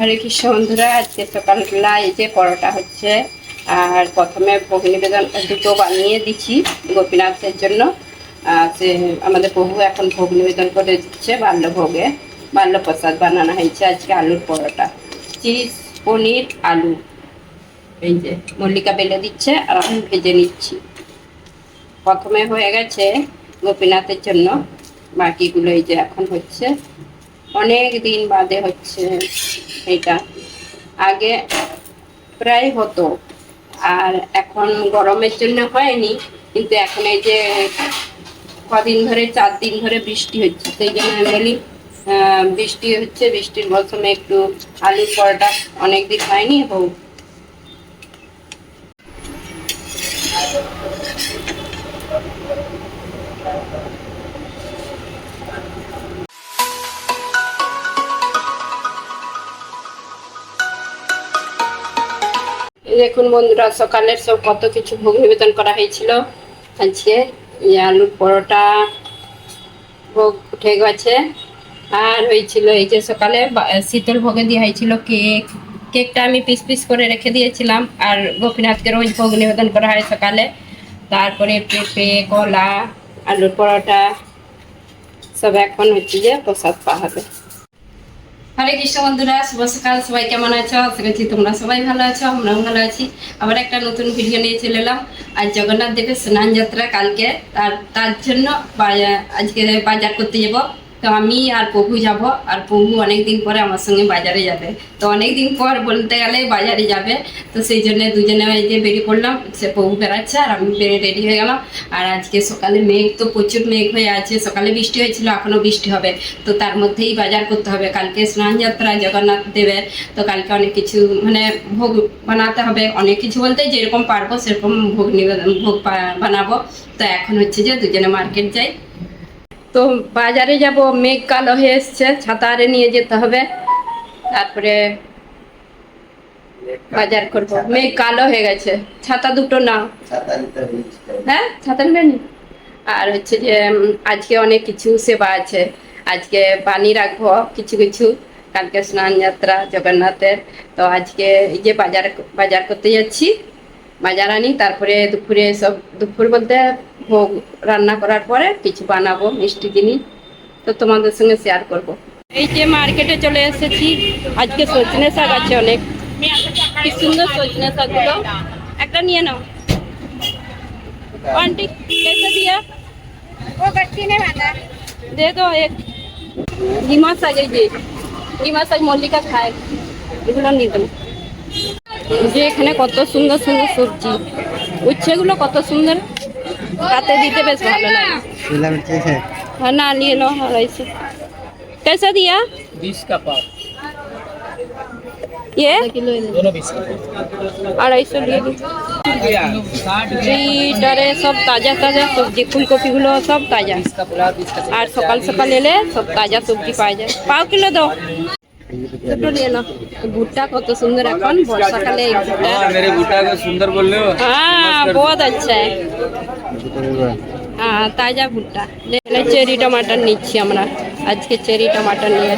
হরে কৃষ্ণ বন্ধুরা, আজকে সকালবেলা এই যে পরোটা হচ্ছে, আর প্রথমে ভোগ নিবেদন দুটো বানিয়ে দিচ্ছি গোপীনাথের জন্য। সে আমাদের প্রভু এখন ভোগ নিবেদন করে দিচ্ছে বাল্যভোগে। বাল্য প্রসাদ বানানো হয়েছে আজকে আলুর পরোটা। চিজ, পনির, আলু। এই যে মল্লিকা বেলে দিচ্ছে আর আমি ভেজে নিচ্ছি। প্রথমে হয়ে গেছে গোপীনাথের জন্য। বাকিগুলো এই যে এখন হচ্ছে। অনেক দিন বাদে হচ্ছে এটা। আগে প্রায় হতো, আর এখন গরমের জন্য হয়নি, কিন্তু এখন এই যে কদিন ধরে, চার দিন ধরে বৃষ্টি হচ্ছে, সেই জন্য আমি বলি বৃষ্টি হচ্ছে, বৃষ্টির মৌসুমে একটু আলু পরোটা অনেক দিন হয়নি, হোক। দেখুন বন্ধুরা, সকালের সব কত কিছু ভোগ নিবেদন করা হয়েছিল। আজকে এই আলুর পরোটা ভোগ উঠে গেছে। আর হয়েছিল এই যে সকালে শীতল ভোগে দেওয়া হয়েছিল কেক। কেকটা আমি পিস পিস করে রেখে দিয়েছিলাম। আর গোপীনাথকে রোজ ভোগ নিবেদন করা হয় সকালে। তারপরে পেঁপে, কলা, আলুর পরোটা, সব এখন হচ্ছে যে প্রসাদ পাওয়া হবে। হরে কৃষ্ণ বন্ধুরা, শুভ সকাল। সবাই কেমন আছো? আশা করছি তোমরা সবাই ভালো আছো, আমরাও ভালো আছি। আবার একটা নতুন ভিডিও নিয়ে চলে এলাম। আর জগন্নাথ দেবের স্নান যাত্রা কালকে। তার তার জন্য আজকে বাজার করতে যাব। তো আমি আর প্রভু যাব, আর প্রভু অনেক দিন পরে আমার সঙ্গে বাজারে যাবে। তো অনেক দিন পর বলতে গেলে বাজারে যাবে, তো সেই জন্য দুজনে যে বেরিয়ে পড়লাম, সে প্রভু বেড়াচ্ছে আর আমি বেরিয়ে রেডি হয়ে গেলাম। আর আজকে সকালে মেঘ তো প্রচুর মেঘ হয়ে আছে, সকালে বৃষ্টি হয়েছিল, এখনও বৃষ্টি হবে। তো তার মধ্যেই বাজার করতে হবে। কালকে স্নান যাত্রা, জগন্নাথ দেবের, তো কালকে অনেক কিছু মানে ভোগ বানাতে হবে। অনেক কিছু বলতে যেরকম পারব, সেরকম ভোগ নিবেদন, ভোগ বানাবো। তো এখন হচ্ছে যে দুজনে মার্কেট যাই। তো বাজারে যাব মেঘ কালো হয়ে এসছে ছাতা আরে নিয়ে যেতে হবে। তারপরে বাজার করব। মেঘ কালো হয়ে গেছে। ছাতা দুটো নাও। হ্যাঁ ছাতা নেবেন আর হচ্ছে যে আজকে অনেক কিছু সেবা আছে। আজকে পানি রাখব কিছু কিছু। কালকে স্নান যাত্রা জগন্নাথের। তো আজকে এই যে বাজার বাজার করতে যাচ্ছি। বাজার আনি তারপরে দুপুরে সব দুপুর বলতে ভোগ রান্না করার পরে কিছু বানাবো মিষ্টি জিনিস তো তোমাদের সঙ্গে শেয়ার করব এই যে মার্কেটে চলে এসেছি আজকে সজনে শাক আছে অনেক কি সুন্দর সজনে শাকগুলো একটা নিয়ে নাও आंटी कैसे दिया वो गट्टी नहीं बांधा दे दो एक ডিমা শাক এই যে ডিমা শাক মল্লিকা খায় এগুলো নিয়ে দেবো যে এখানে কত সুন্দর সুন্দর সবজি উচ্ছেগুলো কত সুন্দর হাতে দিতে বেশ ভালো লাগে शिमला मिर्ची है हाँ ना लिए लो अढ़ाईसौ कैसा दिया बीस का पाव ये दोनों बीस का আড়াইশো দিয়ে দিই साठ বিট আরে সব তাজা তাজা সবজি ফুলকপিগুলো সব তাজা बीस का पुलाव बीस का আর সকাল সকাল এলে সব তাজা সবজি পাওয়া যায় পাও কিলো দাও ভুট্টা কত সুন্দর এখন ভুট্টা। সুন্দর বললে হ্যাঁ, আচ্ছা হ্যাঁ তাজা ভুট্টা। চেরি টমাটার নিচ্ছি আমরা। আজকে চেরি টমাটার নিয়ে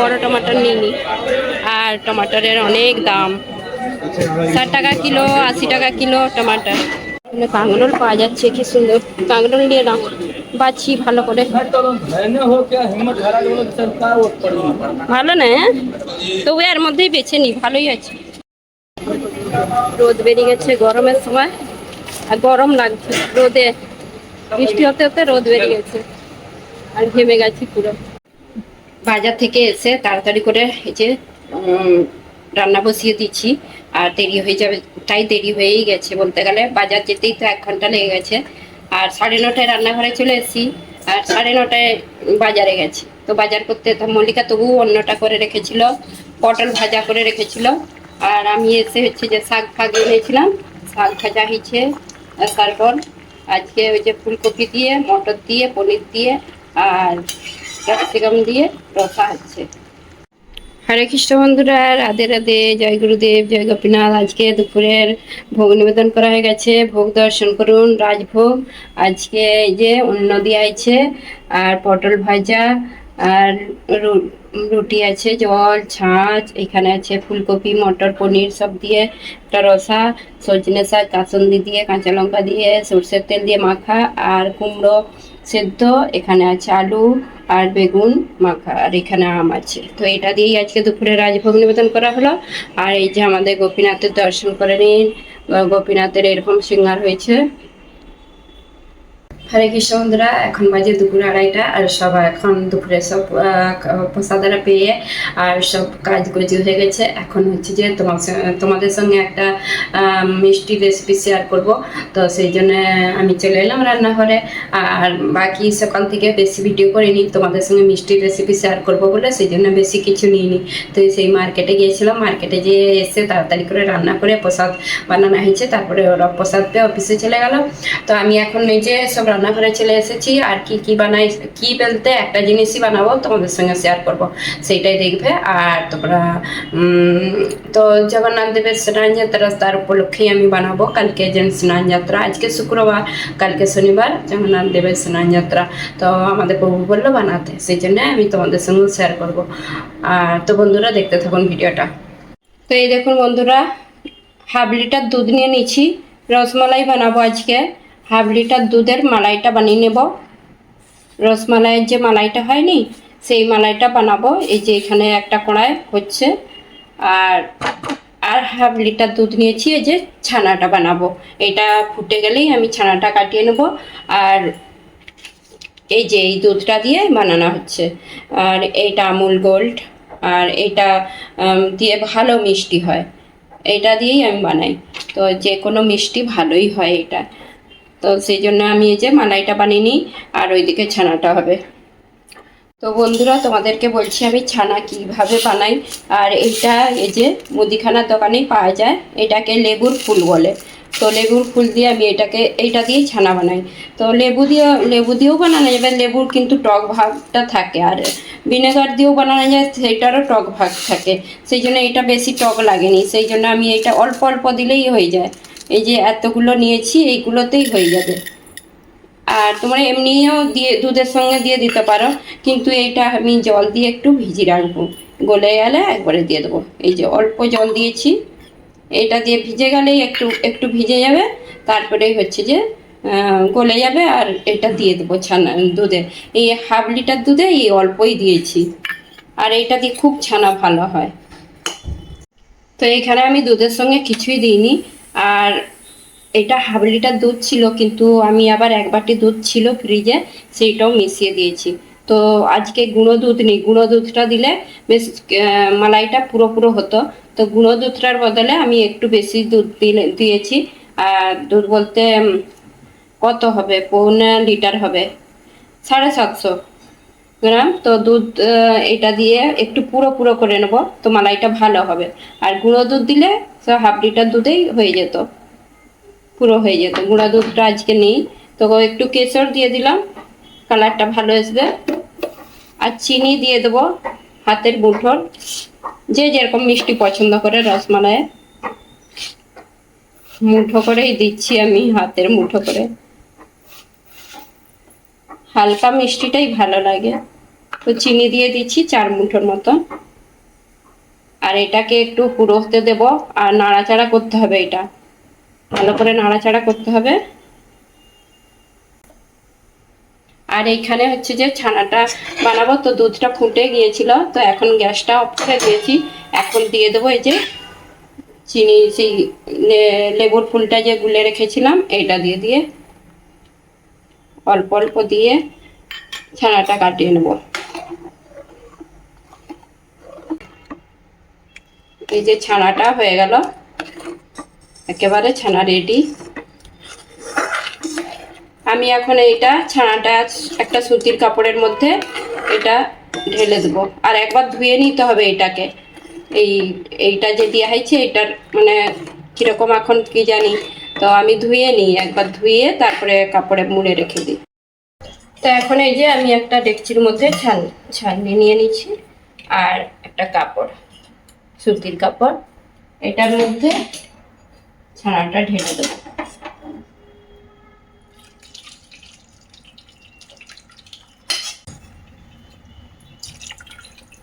বড় টমাটার নিইনি। আর টমাটারের অনেক দাম। ষাট টাকা কিলো আশি টাকা কিলো টমাটার। কাঁকড়োল পাওয়া যাচ্ছে কি সুন্দর। কাঁকড়োল নিয়ে নাও। বাছি ভালো করে। ভালো না হ্যাঁ? তবু এর মধ্যেই বেছে নি, ভালোই আছে। রোদ বেরিয়ে গেছে গরমের সময়, আর গরম লাগছে। রোদে, বৃষ্টি হতে হতে রোদ বেরিয়ে গেছে, আর ঘেমে গেছি পুরো। বাজার থেকে এসে তাড়াতাড়ি করে এই যে রান্না বসিয়ে দিচ্ছি, আর দেরি হয়ে যাবে, তাই দেরি হয়েই গেছে বলতে গেলে। বাজার যেতেই তো এক ঘণ্টা লেগে গেছে। আর সাড়ে নটায় রান্নাঘরে চলে এসেছি। আর সাড়ে নটায় বাজারে গেছি। তো বাজার করতে মল্লিকা তবু অন্যটা করে রেখেছিল, পটল ভাজা করে রেখেছিল। আর আমি এসে হচ্ছে যে শাক ফাগ এনেছিলাম, শাক ভাজা হয়েছে তারপর আজকে ওই যে ফুলকপি দিয়ে, মটর দিয়ে, পনির দিয়ে, আর ক্যাপসিকাম দিয়ে রসা হচ্ছে। হরে খ্রিস্ট বন্ধুরা, রাধে রাধে, জয় গুরুদেব, জয় গোপীনাথ। আজকে দুপুরের ভোগ নিবেদন করা হয়ে গেছে। ভোগ দর্শন করুন, রাজভোগ। আজকে এই যে অন্য দিয়েছে, আর পটল ভাজা আর রুটি আছে, জল, ছাঁচ, এখানে আছে ফুলকপি, মটর, পনির সব দিয়ে একটা রসা, সজনে শাক, কাসন্দি দিয়ে, কাঁচা লঙ্কা দিয়ে, সরষের তেল দিয়ে মাখা, আর কুমড়ো সেদ্ধ, এখানে আছে আলু আর বেগুন মাখা, আর এখানে আম আছে। তো এটা দিয়েই আজকে দুপুরে রাজভোগ নিবেদন করা হলো। আর এই যে আমাদের গোপীনাথের দর্শন করে নিন গোপীনাথের এরকম সিঙ্গার হয়েছে। হরে কৃষ্ণ বন্ধুরা, এখন বাজে দুপুর আড়াইটা আর সব এখন দুপুরে সব প্রসাদারা পেয়ে আর সব কাজ গজি হয়ে গেছে। এখন হচ্ছে যে তোমার তোমাদের সঙ্গে একটা মিষ্টি রেসিপি শেয়ার করব। তো সেই জন্য আমি চলে এলাম রান্নাঘরে। আর বাকি সকাল থেকে বেশি ভিডিও করিনি, তোমাদের সঙ্গে মিষ্টির রেসিপি শেয়ার করব বলে, সেই জন্য বেশি কিছু নিইনি। তো সেই মার্কেটে গিয়েছিলাম মার্কেটে যেয়ে এসে তাড়াতাড়ি করে রান্না করে প্রসাদ বানানো হয়েছে। তারপরে ওরা প্রসাদ পেয়ে অফিসে চলে গেল। তো আমি এখন নিজে সব রান্নাঘরে চলে এসেছি। আর কি কি বানাই, কি বলতে একটা জিনিসই বানাবো, তোমাদের সঙ্গে শেয়ার করব। সেইটাই দেখবে। আর তোমরা তো জগন্নাথ দেবের স্নান যাত্রা তার উপলক্ষেই আমি বানাবো। কালকে যে স্নান যাত্রা, আজকে শুক্রবার, কালকে শনিবার জগন্নাথ দেবের স্নান যাত্রা। তো আমাদের প্রভু বলল বানাতে, সেই জন্য আমি তোমাদের সঙ্গে শেয়ার করব। আর তো বন্ধুরা, দেখতে থাকুন ভিডিওটা। তো এই দেখুন বন্ধুরা হাফ লিটার দুধ নিয়ে নিচ্ছি। রসমালাই বানাবো আজকে। হাফ লিটার দুধের মালাইটা বানিয়ে নেব। রসমালাইয়ের যে মালাইটা হয়নি, সেই মালাইটা বানাবো। এই যে এখানে একটা কড়াই হচ্ছে। আর আর হাফ লিটার দুধ নিয়েছি, এই যে ছানাটা বানাবো। এটা ফুটে গেলেই আমি ছানাটা কাটিয়ে নেব। আর এই যে এই দুধটা দিয়ে বানানো হচ্ছে। আর এইটা আমুল গোল্ড। আর এটা দিয়ে ভালো মিষ্টি হয়। এটা দিয়েই আমি বানাই। তো যে কোনো মিষ্টি ভালোই হয় এটা। তো সেই জন্য আমি এই যে মালাইটা বানিয়ে নিই, আর ওইদিকে ছানাটা হবে। তো বন্ধুরা, তোমাদেরকে বলছি আমি ছানা কীভাবে বানাই, আর এটা এই যে মুদিখানার দোকানেই পাওয়া যায়, এটাকে লেবুর ফুল বলে। তো লেবুর ফুল দিয়ে আমি এটাকে, এইটা দিয়েই ছানা বানাই। তো লেবু দিয়ে লেবু দিয়েও বানানো যাবে, লেবুর কিন্তু টক ভাগটা থাকে, আর ভিনেগার দিয়েও বানানো যায় সেটারও টক ভাগ থাকে। সেই জন্য এটা বেশি টক লাগেনি, সেই জন্য আমি এটা অল্প অল্প দিলেই হয়ে যায়। এই যে এতগুলো নিয়েছি, এইগুলোতেই হয়ে যাবে। আর তোমরা এমনিও দিয়ে, দুধের সঙ্গে দিয়ে দিতে পারো, কিন্তু এইটা আমি জল দিয়ে একটু ভিজি রাখব। গলে গেলে একবারে দিয়ে দেবো। এই যে অল্প জল দিয়েছি এটা দিয়ে ভিজে গেলেই একটু একটু ভিজে যাবে। তারপরেই হচ্ছে যে গলে যাবে আর এটা দিয়ে দেবো ছানা, দুধে। এই হাফ লিটার দুধে এই অল্পই দিয়েছি। আর এইটা দিয়ে খুব ছানা ভালো হয়। তো এখানে আমি দুধের সঙ্গে কিছুই দিইনি। আর এটা হাফ লিটার দুধ ছিল, কিন্তু আমি আবার এক বাটি দুধ ছিল ফ্রিজে সেইটাও মিশিয়ে দিয়েছি। তো আজকে গুঁড়ো দুধ নেই। গুঁড়ো দুধটা দিলে বেশ মালাইটা পুরো পুরো হতো। তো গুঁড়ো দুধটার বদলে আমি একটু বেশি দুধ দিলে, দিয়েছি। আর দুধ বলতে কত হবে? পৌনে লিটার হবে। সাড়ে সাতশো। গ্রাম, তো দুধ এটা দিয়ে একটু পুরো পুরো করে নেব, তো মালাইটা ভালো হবে। আর গুঁড়ো দুধ দিলে হাফ লিটার দুধেই হয়ে যেত, পুরো হয়ে যেত। গুঁড়া দুধটা আজকে নেই, তো একটু কেশর দিয়ে দিলাম, কালারটা ভালো আসবে। আর চিনি দিয়ে দেবো, হাতের মুঠোর, যে যেরকম মিষ্টি পছন্দ করে রসমালাই মুঠো করেই দিচ্ছি আমি, হাতের মুঠো করে। হালকা মিষ্টিটাই ভালো লাগে। তো চিনি দিয়ে দিচ্ছি চার মুঠোর মতো। আর এটাকে একটু পুরো হতে দেবো, আর নাড়াচাড়া করতে হবে এটা। ভালো করে নাড়াচাড়া করতে হবে। আর এইখানে হচ্ছে যে ছানাটা বানাবো, তো দুধটা ফুটে গিয়েছিল, তো এখন গ্যাসটা অফ করে দিয়েছি। এখন দিয়ে দেবো এই যে চিনি, সেই লেবুর ফুলটা যে গুলে রেখেছিলাম, এইটা দিয়ে দিয়ে অল্প অল্প দিয়ে ছানাটা কাটিয়ে নেব। এই যে ছানাটা হয়ে গেল। একেবারে ছানা রেডি আমি এখন এইটা ছানাটা একটা সুতির কাপড়ের মধ্যে এটা ঢেলে দেবো। আর একবার ধুয়ে নিতে হবে এটাকে। এই, এইটা যে দেওয়া হয়েছে, এটার মানে কীরকম এখন কি জানি। তো আমি ধুয়ে নিই, একবার ধুয়ে তারপরে কাপড়ে মুড়ে রেখে দিই। তো এখন এই যে আমি একটা ডেকচির মধ্যে ছান, ছাননি নিয়ে নিচ্ছি। আর একটা কাপড়। সুতির কাপড় এটার মধ্যে ছানাটা ঢেলে দেব।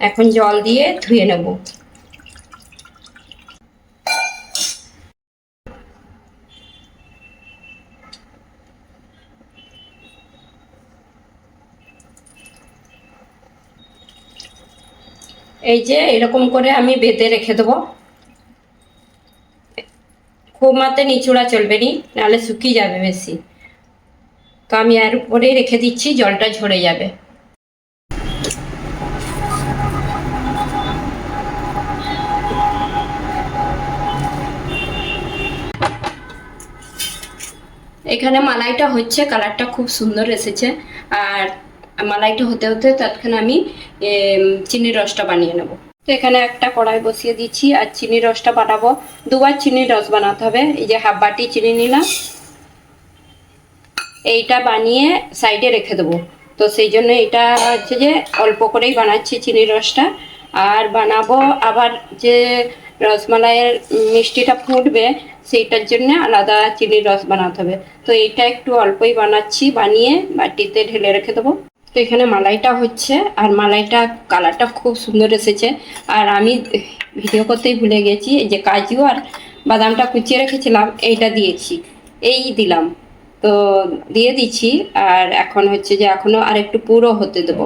এখন জল দিয়ে ধুয়ে নেব। এই যে এরকম করে আমি বেঁধে রেখে দেবো। খুব মাতে নিচুড়া চলবে নি, নাহলে শুকিয়ে যাবে বেশি। তো আমি এর উপরেই রেখে দিচ্ছি, জলটা ঝরে যাবে। এখানে মালাইটা হচ্ছে, কালারটা খুব সুন্দর এসেছে। আর মালাইটা হতে হতে তৎক্ষণ আমি চিনির রসটা বানিয়ে নেব। তো এখানে একটা কড়াই বসিয়ে দিচ্ছি আর চিনির রসটা বানাবো। দুবার চিনির রস বানাতে হবে। এই যে হাফ বাটি চিনি নিলাম। এইটা বানিয়ে সাইডে রেখে দেবো। তো সেই জন্য এটা হচ্ছে যে অল্প করেই বানাচ্ছি চিনির রসটা। আর বানাবো আবার যে রসমালাইয়ের মিষ্টিটা ফুটবে, সেইটার জন্য আলাদা চিনির রস বানাতে হবে। তো এইটা একটু অল্পই বানাচ্ছি, বানিয়ে বাটিতে ঢেলে রেখে দেবো। তো এখানে মালাইটা হচ্ছে, আর মালাইটা কালারটা খুব সুন্দর এসেছে। আর আমি ভিডিও করতেই ভুলে গেছি যে কাজু আর বাদামটা কুচিয়ে রেখেছিলাম, এইটা দিয়েছি, এই দিলাম। তো দিয়ে দিচ্ছি, আর এখন হচ্ছে যে এখনও আর একটু পুরো হতে দেবো।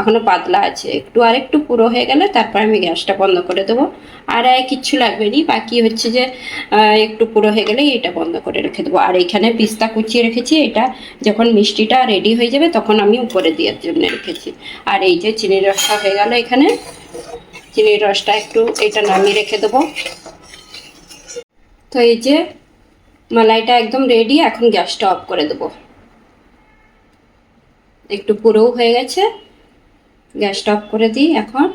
এখনও পাতলা আছে। একটু আর একটু পুরো হয়ে গেলে তারপর আমি গ্যাসটা বন্ধ করে দেবো। আর আর কিচ্ছু লাগবে নি। বাকি হচ্ছে যে একটু পুরো হয়ে গেলে এটা বন্ধ করে রেখে দেবো। আর এখানে পিস্তা কুচিয়ে রেখেছি। এটা যখন মিষ্টিটা রেডি হয়ে যাবে তখন আমি উপরে দেওয়ার জন্য রেখেছি। আর এই যে চিনির রসটা হয়ে গেল এখানে। চিনির রসটা একটু এটা নামিয়ে রেখে দেবো। তো এই যে মালাইটা একদম রেডি এখন গ্যাসটা অফ করে দেবো। একটু পুরোও হয়ে গেছে। গ্যাসটা অফ করে দিই এখন।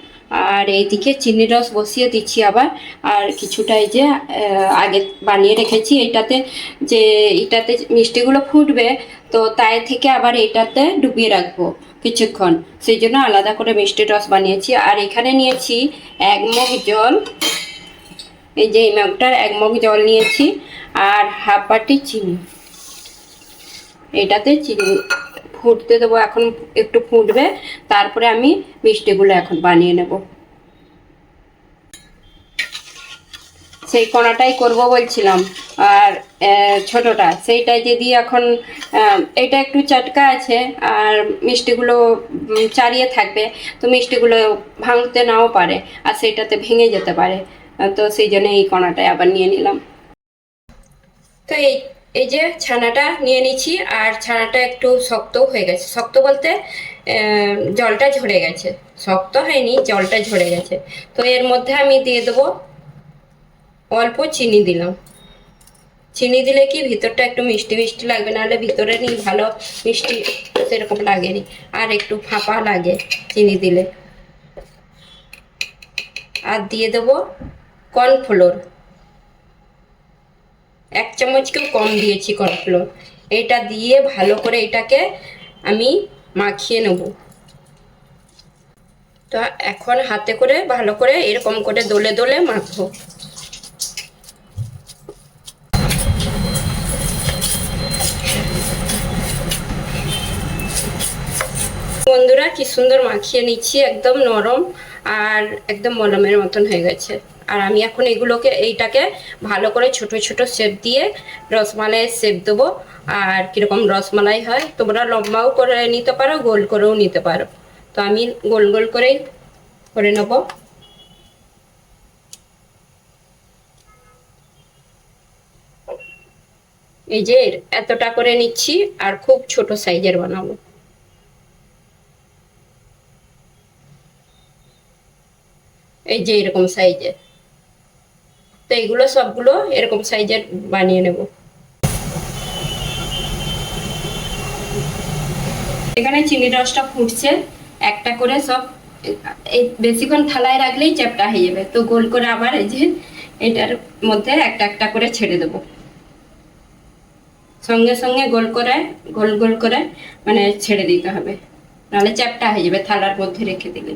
আর এইদিকে চিনির রস বসিয়ে দিচ্ছি আবার। আর কিছুটা এই যে আগে বানিয়ে রেখেছি এইটাতে যে এটাতে মিষ্টিগুলো ফুটবে, তো তাই থেকে আবার এইটাতে ডুবিয়ে রাখব কিছুক্ষণ। সেই জন্য আলাদা করে মিষ্টির রস বানিয়েছি। আর এখানে নিয়েছি এক মগ জল। এই যে, এই মগটার এক মগ জল নিয়েছি। আর হাফ বাটি চিনি। এটাতে চিনি ফুটতে দেবো, এখন একটু ফুটবে। তারপরে আমি মিষ্টিগুলো এখন বানিয়ে নেব। সেই কোনাটাই করব বলছিলাম। আর ছোটটা, সেইটা যদি এখন এটা একটু চটকা আছে, আর মিষ্টিগুলো চারিয়ে থাকবে, তো মিষ্টিগুলো ভাঙতে নাও পারে, আর সেইটাতে ভেঙে যেতে পারে। তো সেই জন্য এই কোনাটাই আবার নিয়ে নিলাম। তো এই এই যে ছানাটা নিয়ে নিচ্ছি, আর ছানাটা একটু শক্তও হয়ে গেছে। শক্ত বলতে জলটা ঝরে গেছে। শক্ত হয়নি, জলটা ঝরে গেছে। তো এর মধ্যে আমি দিয়ে দেবো অল্প চিনি দিলাম। চিনি দিলে কি ভিতরটা একটু মিষ্টি মিষ্টি লাগবে, নাহলে ভিতরে নি ভালো মিষ্টি সেরকম লাগেনি। আর একটু ফাঁপা লাগে চিনি দিলে। আর দিয়ে দেবো কর্নফ্লোর। এক চামচকেও কম দিয়েছি কর্নফ্লোর। এটা দিয়ে ভালো করে এটাকে আমি মাখিয়ে নেব। তো এখন হাতে করে ভালো করে এরকম করে দোলে দোলে মাখবো। বন্ধুরা, কি সুন্দর মাখিয়ে নিচ্ছি, একদম নরম আর একদম মলমের মতন হয়ে গেছে। আর আমি এখন এগুলোকে, এইটাকে ভালো করে ছোট ছোট শেপ দিয়ে রসমালাইয়ের শেপ দেবো। আর কীরকম রসমালাই হয়, তোমরা লম্বাও করে নিতে পারো, গোল করেও নিতে পারো। তো আমি গোল গোল করেই করে নেব। এই যে এতটা করে নিচ্ছি, আর খুব ছোট সাইজের বানাবো। এই যে এরকম সাইজের। তো এগুলো সবগুলো এরকম সাইজের বানিয়ে নেব। এখানে চিনি রসটা ফুটছে, একটা করে সব, এই বেশিক্ষণ থালায় রাখলেই চ্যাপটা হয়ে যাবে। তো গোল করে আবার এই যে এটার মধ্যে একটা একটা করে ছেড়ে দেবো। সঙ্গে সঙ্গে গোল করে, গোল গোল করে মানে ছেড়ে দিতে হবে। নাহলে চ্যাপটা হয়ে যাবে থালার মধ্যে রেখে দিলে।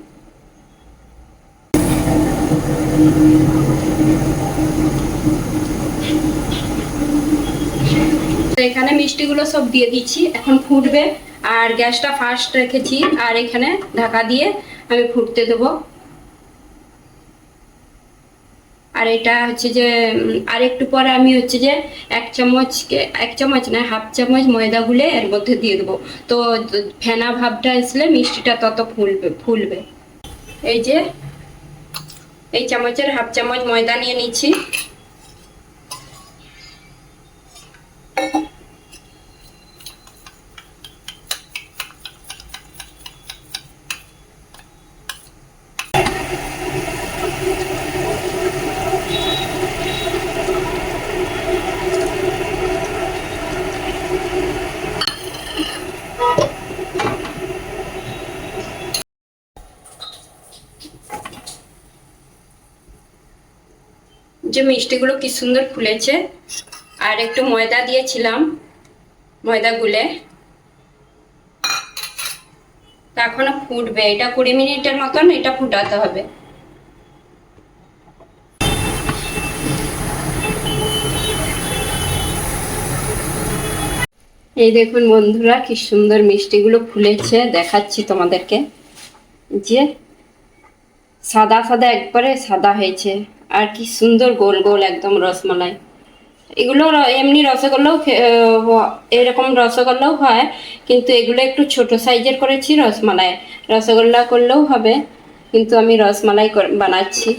তো এখানে মিষ্টিগুলো সব দিয়ে দিচ্ছি, এখন ফুটবে। আর গ্যাসটা ফার্স্ট রেখেছি, আর এখানে ঢাকা দিয়ে আমি ফুটতে দেবো। আর এটা হচ্ছে যে আর একটু পরে আমি হচ্ছে যে এক চামচকে এক চামচ না, হাফ চামচ ময়দা গুলে এর মধ্যে দিয়ে দেবো। তো ফেনা ভাবটা আসলে মিষ্টিটা তত ফুলবে ফুলবে। এই যে এই চামচের হাফ চামচ ময়দা নিয়ে নিচ্ছি। যে মিষ্টিগুলো কি সুন্দর ফুলেছে। আর একটু ময়দা দিয়েছিলাম, ময়দা গুলে। তা এখনও ফুটবে, এটা কুড়ি মিনিটের মতন এটা ফুটাতে হবে। এই দেখুন বন্ধুরা, কি সুন্দর মিষ্টিগুলো ফুলেছে, দেখাচ্ছি তোমাদেরকে। যে সাদা সাদা একবারে সাদা হয়েছে। আর কি সুন্দর গোল গোল একদম রসমালাই। এগুলো এমনি রসগোল্লাও এরকম রসগোল্লাও হয়, কিন্তু এগুলো একটু ছোট সাইজের করেছি রসমালাই। রসগোল্লা করলেও হবে, কিন্তু আমি রসমালাই বানাচ্ছি।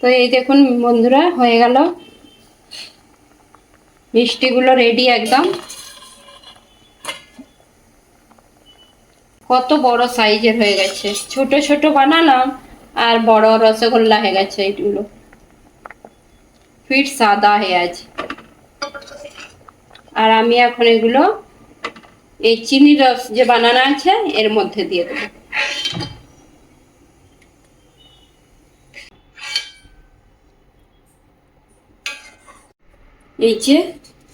তো এই দেখুন বন্ধুরা, হয়ে গেল। মিষ্টিগুলো রেডি একদম। কত বড় সাইজের হয়ে গেছে। ছোট ছোট বানালাম আর বড় রসগোল্লা হয়ে গেছে এইগুলো। ফিট সাদা হয়ে আছে। আর আমি এখন এগুলো, এই চিনি রস যে বানানো আছে, এর মধ্যে দিয়ে দেবো। এই যে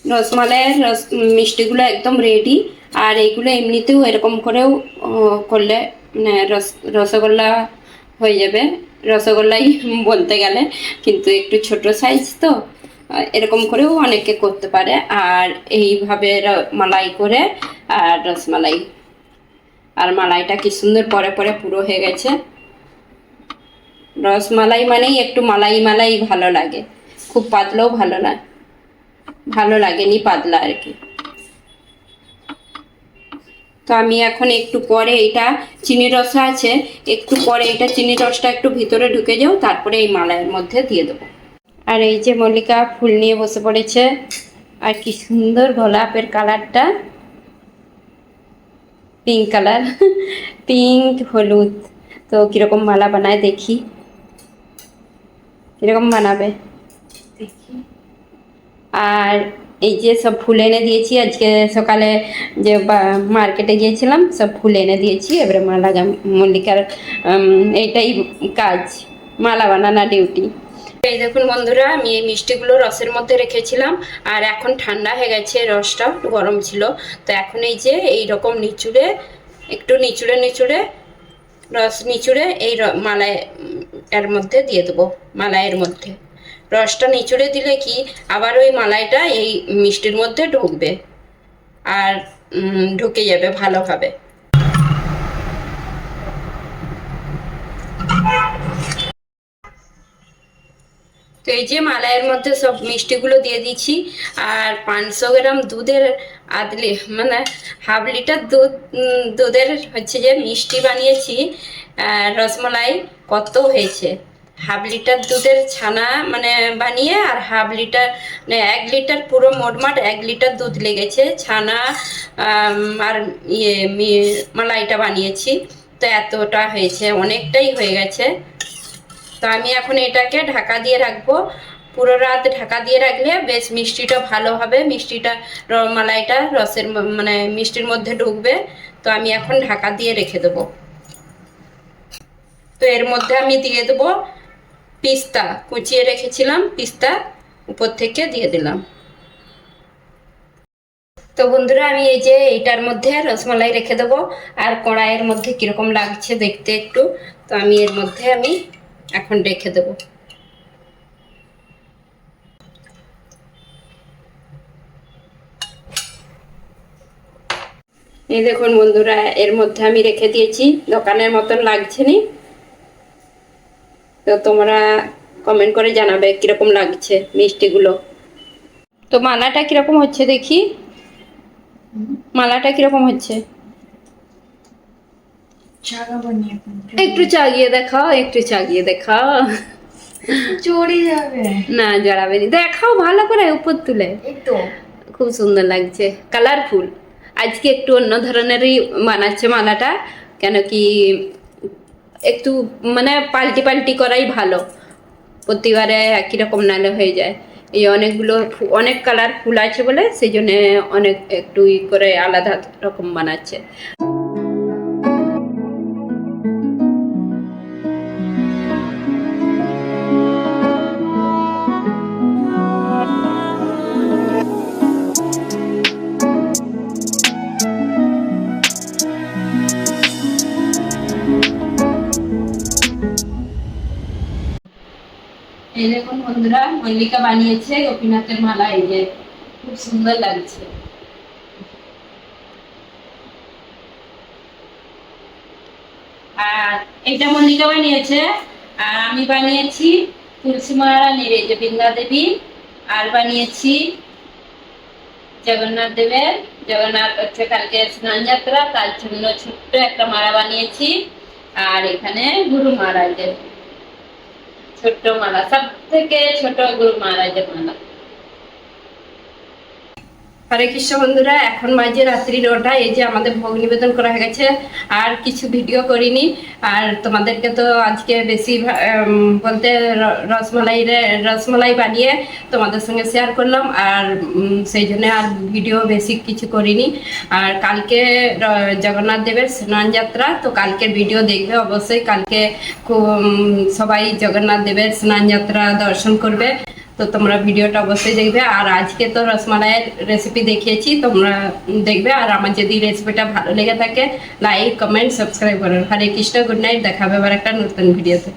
রসমালাইয়ের রস, মিষ্টিগুলো একদম রেডি আর এইগুলো এমনিতেও এরকম করেও করলে মানে রস, রসগোল্লা হয়ে যাবে। রসগোল্লাই বলতে গেলে, কিন্তু একটু ছোট সাইজ তো, এরকম করেও অনেকে করতে পারে। আর এইভাবে মালাই করে, আর রসমালাই। আর মালাইটা কি সুন্দর পরে পরে পুরো হয়ে গেছে। রসমালাই মানেই একটু মালাই মালাই ভালো লাগে। খুব পাতলাও ভালো লাগে ভালো লাগেনি পাতলা আর কি। তো আমি এখন একটু পরে এটা চিনি রস আছে, একটু পরে এটা চিনি রসটা একটু ভিতরে ঢুকে যাও, তারপরে এই মালাইয়ের মধ্যে দিয়ে দেবো। আর এই যে মল্লিকা ফুল নিয়ে বসে পড়েছে, আর কি সুন্দর গোলাপের কালারটা। পিঙ্ক কালার, পিঙ্ক, হলুদ। তো কীরকম মালা বানায় দেখি। কীরকম বানাবে? দেখি। আর এই যে সব ফুল এনে দিয়েছি আজকে সকালে যে মার্কেটে গিয়েছিলাম সব ফুল এনে দিয়েছি এবারে মালা মল্লিকার উম, এইটাই কাজ মালা বানানা ডিউটি। এই দেখুন বন্ধুরা আমি এই মিষ্টিগুলো রসের মধ্যে রেখেছিলাম আর এখন ঠান্ডা হয়ে গেছে রসটা গরম ছিল। তো এখন এই যে এই রকম নিচুড়ে একটু নিচুড়ে নিচুড়ে রস নিচুড়ে এই মালাই এর মধ্যে দিয়ে দেবো মালাইয়ের মধ্যে। রসটা নিচুড়ে দিলে কি আবার ওই মালাইটা এই মিষ্টির মধ্যে ঢুকবে আর ঢুকে যাবে ভালোভাবে তো এই যে মালাইয়ের মধ্যে সব মিষ্টিগুলো দিয়ে দিচ্ছি, আর পাঁচশো গ্রাম দুধের আদলি মানে হাফ লিটার দুধ দুধের হচ্ছে যে মিষ্টি বানিয়েছি রসমালাই, কত হয়েছে? হাফ লিটার দুধের ছানা মানে বানিয়ে আর হাফ লিটার মানে এক লিটার পুরো মোটমাট এক লিটার দুধ লেগেছে, ছানা আর ইয়ে মালাইটা বানিয়েছি। তো এতটা হয়েছে, অনেকটাই হয়ে গেছে। তো আমি এখন এটাকে ঢাকা দিয়ে রাখব। পুরো রাত ঢাকা দিয়ে রাখলে বেশ মিষ্টিটা ভালো হবে। মিষ্টিটা মালাইটা রসের মানে মিষ্টির মধ্যে ঢুকবে। তো আমি এখন ঢাকা দিয়ে রেখে দেবো। তো এর মধ্যে আমি দিয়ে দেবো পিস্তা কুচিয়ে রেখেছিলাম, পিস্তা উপর থেকে দিয়ে দিলাম। তো বন্ধুরা, আমি এই যে এইটার মধ্যে রসমালাই রেখে দেবো। আর কড়াইয়ের মধ্যে কীরকম লাগছে দেখতে একটু। তো আমি এর মধ্যে আমি এখন রেখে দেবো। এই দেখুন বন্ধুরা, এর মধ্যে আমি রেখে দিয়েছি। দোকানের মতন লাগছে নি। তো তোমরা কমেন্ট করে জানাবে কীরকম লাগছে মিষ্টিগুলো। তো মালাটা কীরকম হচ্ছে দেখি? মালাটা কীরকম হচ্ছে? একটু চাগিয়ে দেখাও একটু চাগিয়ে দেখাও। চড়ে যাবে। না জড়াবে না। দেখাও ভালো করে উপর তুলে। খুব সুন্দর লাগছে। কালারফুল আজকে একটু অন্য ধরনেরই বানাচ্ছে মালাটা। কেন কি একটু মানে পাল্টি পাল্টি করাই ভালো। প্রতিবারে একই রকম নালে হয়ে যায়। এই অনেকগুলো অনেক কালার ফুল আছে বলে সেই জন্য অনেক একটু ই করে আলাদা রকম বানাচ্ছে। বন্ধুরা, মল্লিকা বানিয়েছে গোপীনাথের মালা, এই যে খুব সুন্দর লাগছে। আর এটা মল্লিকা বানিয়েছে, আর আমি বানিয়েছি তুলসী মহারানীর এই যে বৃন্দা দেবী, আর বানিয়েছি জগন্নাথ দেবের, জগন্নাথ হচ্ছে কালকে স্নান যাত্রা, তার জন্য ছোট্ট একটা মালা বানিয়েছি, আর এখানে গুরু মহারাজের ছোট্ট মালা সব থেকে ছোট গুরু মহারাজের মালা হরে কৃষ্ণ বন্ধুরা, এখন মাঝে রাত্রি নটা, এই যে আমাদের ভোগ নিবেদন করা হয়ে গেছে, আর কিছু ভিডিও করিনি। আর তোমাদেরকে তো আজকে বেশি বলতে রসমালাই রসমালাই বানিয়ে তোমাদের সঙ্গে শেয়ার করলাম, আর সেই জন্য আর ভিডিও বেশি কিছু করিনি। আর কালকে জগন্নাথ দেবের স্নান যাত্রা, তো কালকের ভিডিও দেখবে অবশ্যই। কালকে সবাই জগন্নাথ দেবের স্নান যাত্রা দর্শন করবে। তো তোমরা ভিডিওটা অবশ্যই দেখবে। আর আজকে তো রসমালাইয়ের রেসিপি দেখিয়েছি, তোমরা দেখবে। আর আমার যদি রেসিপিটা ভালো লেগে থাকে লাইক কমেন্ট সাবস্ক্রাইব করুন হরে কৃষ্ণ গুড নাইট দেখাবে আবার একটা নতুন ভিডিওতে